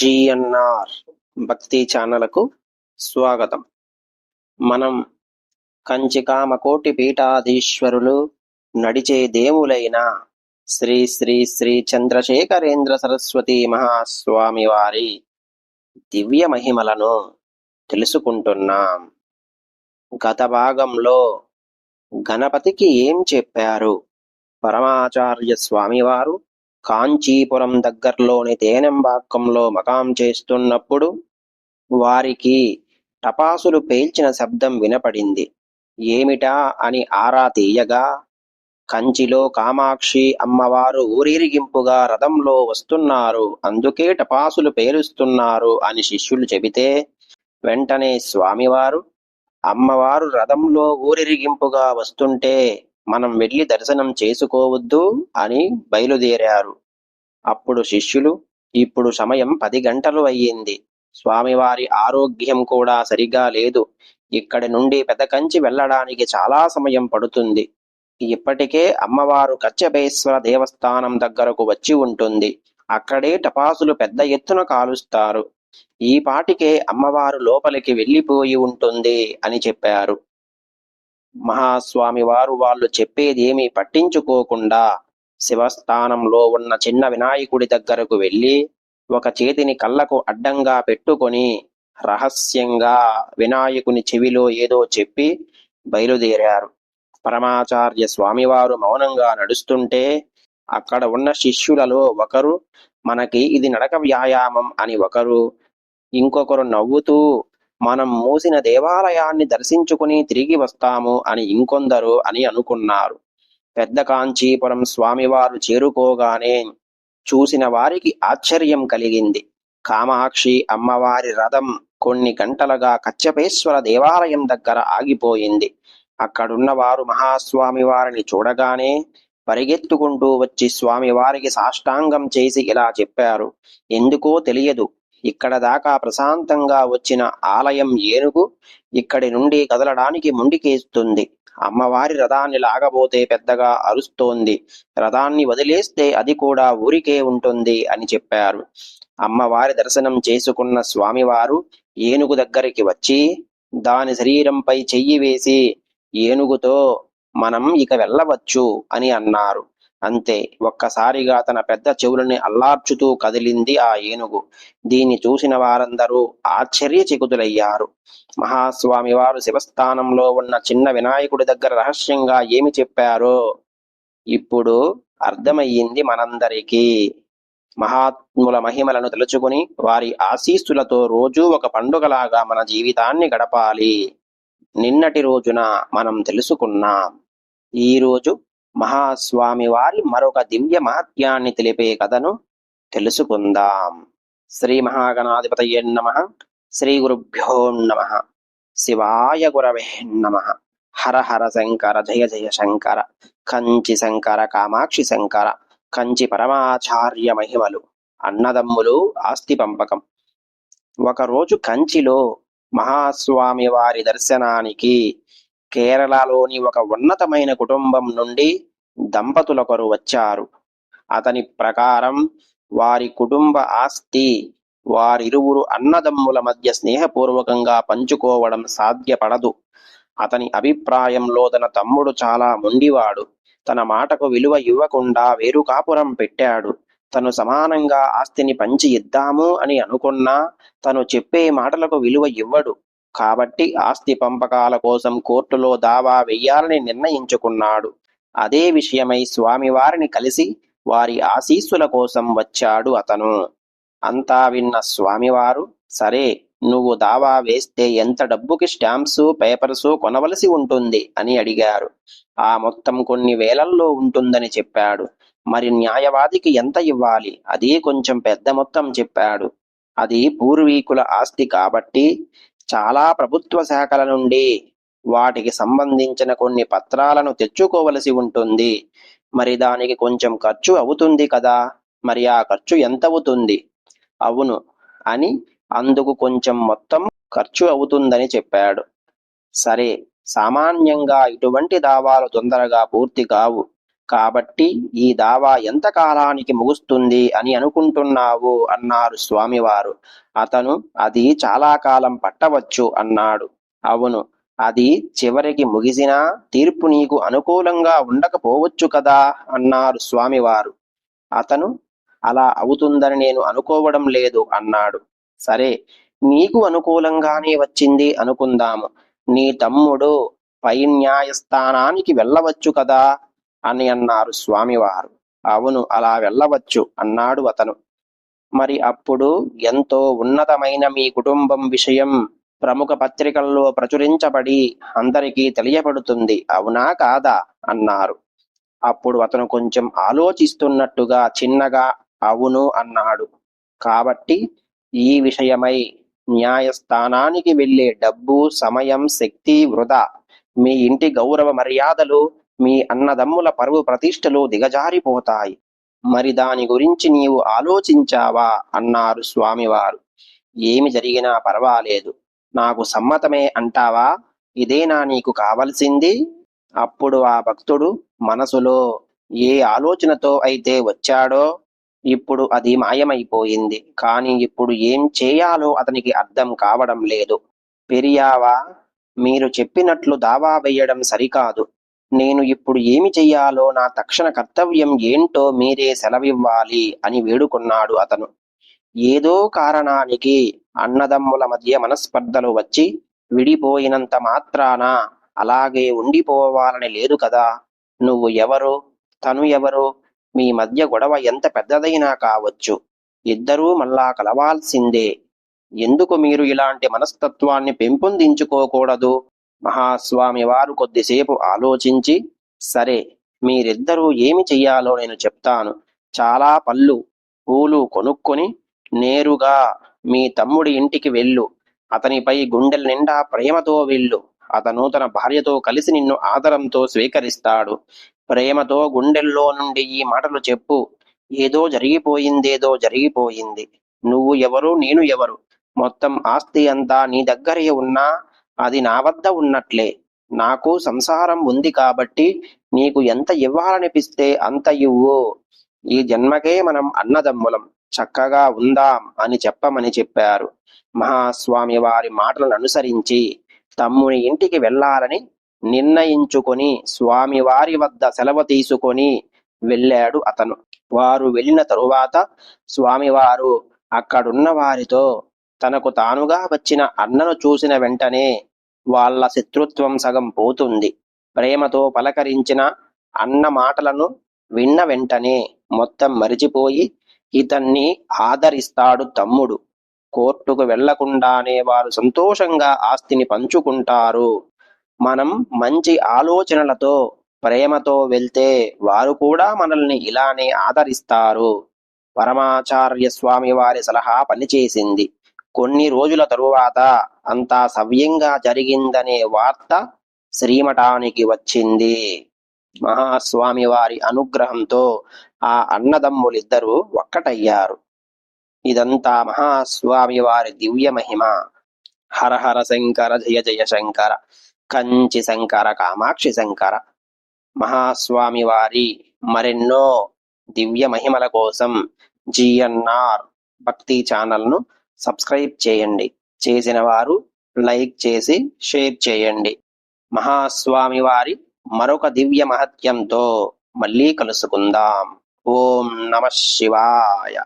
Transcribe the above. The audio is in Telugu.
జిఎన్ఆర్ భక్తి ఛానలకు స్వాగతం. మనం కంచికామకోటి పీఠాధీశ్వరులు నడిచే దేవులైన శ్రీ శ్రీ శ్రీ చంద్రశేఖరేంద్ర సరస్వతి మహాస్వామి వారి దివ్య మహిమలను తెలుసుకుంటున్నాం. గత భాగంలో గణపతికి ఏం చెప్పారు? పరమాచార్య స్వామివారు కాంచీపురం దగ్గర్లోని తేనెంబాక్కంలో మకాం చేస్తున్నప్పుడు వారికి టపాసులు పేల్చిన శబ్దం వినపడింది. ఏమిటా అని ఆరా తీయగా కంచిలో కామాక్షి అమ్మవారు ఊరిరిగింపుగా రథంలో వస్తున్నారు. అందుకే టపాసులు పేలుస్తున్నారు అని శిష్యులు చెబితే వెంటనే స్వామివారు అమ్మవారు రథంలో ఊరిరిగింపుగా వస్తుంటే మనం వెళ్ళి దర్శనం చేసుకోవద్దు అని బయలుదేరారు. అప్పుడు శిష్యులు ఇప్పుడు సమయం పది గంటలు అయ్యింది. స్వామివారి ఆరోగ్యం కూడా సరిగా లేదు. ఇక్కడి నుండి పెదకంచి వెళ్ళడానికి చాలా సమయం పడుతుంది. ఇప్పటికే అమ్మవారు కచ్చపేశ్వర దేవస్థానం దగ్గరకు వచ్చి ఉంటుంది. అక్కడే టపాసులు పెద్ద ఎత్తున కాలుస్తారు. ఈ పాటికే అమ్మవారు లోపలికి వెళ్ళిపోయి ఉంటుంది అని చెప్పారు. మహాస్వామి వారు వాళ్ళు చెప్పేది ఏమీ పట్టించుకోకుండా శివస్థానంలో ఉన్న చిన్న వినాయకుడి దగ్గరకు వెళ్ళి ఒక చేతిని కళ్ళకు అడ్డంగా పెట్టుకొని రహస్యంగా వినాయకుని చెవిలో ఏదో చెప్పి బయలుదేరారు. పరమాచార్య స్వామివారు మౌనంగా నడుస్తుంటే అక్కడ ఉన్న శిష్యులలో ఒకరు మనకి ఇది నడక వ్యాయామం అని ఒకరు ఇంకొకరు నవ్వుతూ మనం మూసిన దేవాలయాన్ని దర్శించుకుని తిరిగి వస్తాము అని ఇంకొందరు అని అనుకున్నారు. పెద్ద కాంచీపురం స్వామివారు చేరుకోగానే చూసిన వారికి ఆశ్చర్యం కలిగింది. కామాక్షి అమ్మవారి రథం కొన్ని గంటలుగా కచ్చపేశ్వర దేవాలయం దగ్గర ఆగిపోయింది. అక్కడున్న వారు మహాస్వామి వారిని చూడగానే పరిగెత్తుకుంటూ వచ్చి స్వామివారికి సాష్టాంగం చేసి ఇలా చెప్పారు. ఎందుకో తెలియదు. ఇక్కడ దాకా ప్రశాంతంగా వచ్చిన ఆలయం ఏనుగు ఇక్కడి నుండి కదలడానికి ముండికేస్తుంది. అమ్మవారి రథాన్ని లాగబోతే పెద్దగా అరుస్తోంది. రథాన్ని వదిలేస్తే అది కూడా ఊరికే ఉంటుంది అని చెప్పారు. అమ్మవారి దర్శనం చేసుకున్న స్వామివారు ఏనుగు దగ్గరికి వచ్చి దాని శరీరంపై చెయ్యి వేసి ఏనుగుతో మనం ఇక వెళ్ళవచ్చు అని అన్నారు. అంతే. ఒక్కసారిగా తన పెద్ద చెవులని అల్లార్చుతూ కదిలింది ఆ ఏనుగు. దీన్ని చూసిన వారందరూ ఆశ్చర్యచకితులయ్యారు. మహాస్వామి వారు శివస్థానంలో ఉన్న చిన్న వినాయకుడి దగ్గర రహస్యంగా ఏమి చెప్పారో ఇప్పుడు అర్థమయ్యింది మనందరికీ. మహాత్ముల మహిమలను తలుచుకుని వారి ఆశీస్సులతో రోజూ ఒక పండుగలాగా మన జీవితాన్ని గడపాలి. నిన్నటి రోజున మనం తెలుసుకున్నాం. ఈ మహాస్వామి వారి మరొక దివ్య మహత్యాన్ని తెలిపే కథను తెలుసుకుందాం. శ్రీ మహాగణాధిపతయ నమ. శ్రీ గురుభ్యో నమ. శివాయ గురవే నమ. హర హర శంకర జయ జయ శంకర కంచి శంకర కామాక్షి శంకర కంచి పరమాచార్య మహిమలు అన్నదమ్ములు ఆస్తి పంపకం. ఒకరోజు కంచిలో మహాస్వామి వారి దర్శనానికి కేరళలోని ఒక ఉన్నతమైన కుటుంబం నుండి దంపతులొకరు వచ్చారు. అతని ప్రకారం వారి కుటుంబ ఆస్తి వారిరువురు అన్నదమ్ముల మధ్య స్నేహపూర్వకంగా పంచుకోవడం సాధ్యపడదు. అతని అభిప్రాయంలో తన తమ్ముడు చాలా మొండివాడు. తన మాటకు విలువ ఇవ్వకుండా వేరు కాపురం పెట్టాడు. తను సమానంగా ఆస్తిని పంచి ఇద్దాము అని అనుకున్నా తను చెప్పే మాటలకు విలువ ఇవ్వడు. కాబట్టి ఆస్తి పంపకాల కోసం కోర్టులో దావా వెయ్యాలని నిర్ణయించుకున్నాడు. అదే విషయమై స్వామివారిని కలిసి వారి ఆశీస్సుల కోసం వచ్చాడు అతను. అంతా విన్న స్వామివారు సరే నువ్వు దావా వేస్తే ఎంత డబ్బుకి స్టాంప్స్ పేపర్స్ కొనవలసి ఉంటుంది అని అడిగారు. ఆ మొత్తం కొన్ని వేలల్లో ఉంటుందని చెప్పాడు. మరి న్యాయవాదికి ఎంత ఇవ్వాలి? అది కొంచెం పెద్ద మొత్తం చెప్పాడు. అది పూర్వీకుల ఆస్తి కాబట్టి చాలా ప్రభుత్వ శాఖల నుండి వాటికి సంబంధించిన కొన్ని పత్రాలను తెచ్చుకోవలసి ఉంటుంది. మరి దానికి కొంచెం ఖర్చు అవుతుంది కదా? మరి ఆ ఖర్చు ఎంత అవుతుంది? అవును అని అందుకు కొంచెం మొత్తం ఖర్చు అవుతుందని చెప్పాడు. సరే సామాన్యంగా ఇటువంటి దావాలు తొందరగా పూర్తి కావు. కాబట్టి ఈ దావా ఎంత కాలానికి ముగుస్తుంది అని అనుకుంటున్నావు? అన్నారు స్వామివారు. అతను అది చాలా కాలం పట్టవచ్చు అన్నాడు. అవును అది చివరికి ముగిసినా తీర్పు నీకు అనుకూలంగా ఉండకపోవచ్చు కదా? అన్నారు స్వామివారు. అతను అలా అవుతుందని నేను అనుకోవడం లేదు అన్నాడు. సరే నీకు అనుకూలంగానే వచ్చింది అనుకుందాము. నీ తమ్ముడు పై న్యాయస్థానానికి వెళ్ళవచ్చు కదా? అని అన్నారు స్వామివారు. అవును అలా వెళ్ళవచ్చు అన్నాడు అతను. మరి అప్పుడు ఎంతో ఉన్నతమైన మీ కుటుంబం విషయం ప్రముఖ పత్రికల్లో ప్రచురించబడి అందరికీ తెలియబడుతుంది అవునా కాదా అన్నారు. అప్పుడు అతను కొంచెం ఆలోచిస్తున్నట్టుగా చిన్నగా అవును అన్నాడు. కాబట్టి ఈ విషయమై న్యాయస్థానానికి వెళ్ళే డబ్బు సమయం శక్తి వృధా. మీ ఇంటి గౌరవ మర్యాదలు మీ అన్నదమ్ముల పరువు ప్రతిష్టలు దిగజారిపోతాయి. మరి దాని గురించి నీవు ఆలోచించావా? అన్నారు స్వామివారు. ఏమి జరిగినా పర్వాలేదు. నాకు సమ్మతమే అంటావా? ఇదేనా నీకు కావలసింది? అప్పుడు ఆ భక్తుడు మనసులో ఏ ఆలోచనతో అయితే వచ్చాడో ఇప్పుడు అది మాయమైపోయింది. కానీ ఇప్పుడు ఏం చేయాలో అతనికి అర్థం కావడం లేదు. పెరియావా? మీరు చెప్పినట్లు దావా వేయడం సరికాదు. నేను ఇప్పుడు ఏమి చెయ్యాలో నా తక్షణ కర్తవ్యం ఏంటో మీరే సెలవివ్వాలి అని వేడుకున్నాడు అతను. ఏదో కారణానికి అన్నదమ్ముల మధ్య మనస్పర్ధలు వచ్చి విడిపోయినంత మాత్రాన అలాగే ఉండిపోవాలని లేదు కదా. నువ్వు ఎవరు తను ఎవరు మీ మధ్య గొడవ ఎంత పెద్దదైనా కావచ్చు. ఇద్దరూ మళ్ళా కలవాల్సిందే. ఎందుకు మీరు ఇలాంటి మనస్తత్వాన్ని పెంపొందించుకోకూడదు? మహాస్వామి వారు కొద్దిసేపు ఆలోచించి సరే మీరిద్దరూ ఏమి చెయ్యాలో నేను చెప్తాను. చాలా పళ్ళు పూలు కొనుక్కొని నేరుగా మీ తమ్ముడి ఇంటికి వెళ్ళు. అతనిపై గుండెల నిండా ప్రేమతో వెళ్ళు. అతను తన భార్యతో కలిసి నిన్ను ఆదరంతో స్వీకరిస్తాడు. ప్రేమతో గుండెల్లో నుండి ఈ మాటలు చెప్పు. ఏదో జరిగిపోయిందేదో జరిగిపోయింది. నువ్వు ఎవరు నేను ఎవరు? మొత్తం ఆస్తి అంతా నీ దగ్గరే ఉన్నా? అది నా వద్ద ఉన్నట్లే. నాకు సంసారం ఉంది కాబట్టి నీకు ఎంత ఇవ్వాలనిపిస్తే అంత ఇవ్వు. ఈ జన్మకే మనం అన్నదమ్ములం. చక్కగా ఉందాం అని చెప్పమని చెప్పారు. మహాస్వామి వారి మాటలను అనుసరించి తమ్ముని ఇంటికి వెళ్ళాలని నిర్ణయించుకొని స్వామివారి వద్ద సెలవు తీసుకొని వెళ్ళాడు అతను. వారు వెళ్ళిన తరువాత స్వామివారు అక్కడున్న వారితో తనకు తానుగా వచ్చిన అన్నను చూసిన వెంటనే వాళ్ళ శత్రుత్వం సగం పోతుంది. ప్రేమతో పలకరించిన అన్న మాటలను విన్న వెంటనే మొత్తం మరిచిపోయి ఇతన్ని ఆదరిస్తాడు తమ్ముడు. కోర్టుకు వెళ్ళకుండానే వారు సంతోషంగా ఆస్తిని పంచుకుంటారు. మనం మంచి ఆలోచనలతో ప్రేమతో వెళ్తే వారు కూడా మనల్ని ఇలానే ఆదరిస్తారు. పరమాచార్య స్వామి వారి సలహా పనిచేసింది. కొన్ని రోజుల తరువాత అంతా సవ్యంగా జరిగిందనే వార్త శ్రీమఠానికి వచ్చింది. మహాస్వామి వారి అనుగ్రహంతో ఆ అన్నదమ్ములిద్దరూ ఒక్కటయ్యారు. ఇదంతా మహాస్వామి వారి దివ్య మహిమ. హరహర శంకర జయ జయ శంకర కంచి శంకర కామాక్షి శంకర. మహాస్వామి వారి మరెన్నో దివ్య మహిమల కోసం జిఎన్ఆర్ భక్తి ఛానల్ను సబ్స్క్రైబ్ చేయండి. చేసిన వారు లైక్ చేసి షేర్ చేయండి. మహాస్వామి వారి మరొక దివ్య మహత్యంతో మళ్ళీ కలుసుకుందాం. ఓం నమ శివాయ.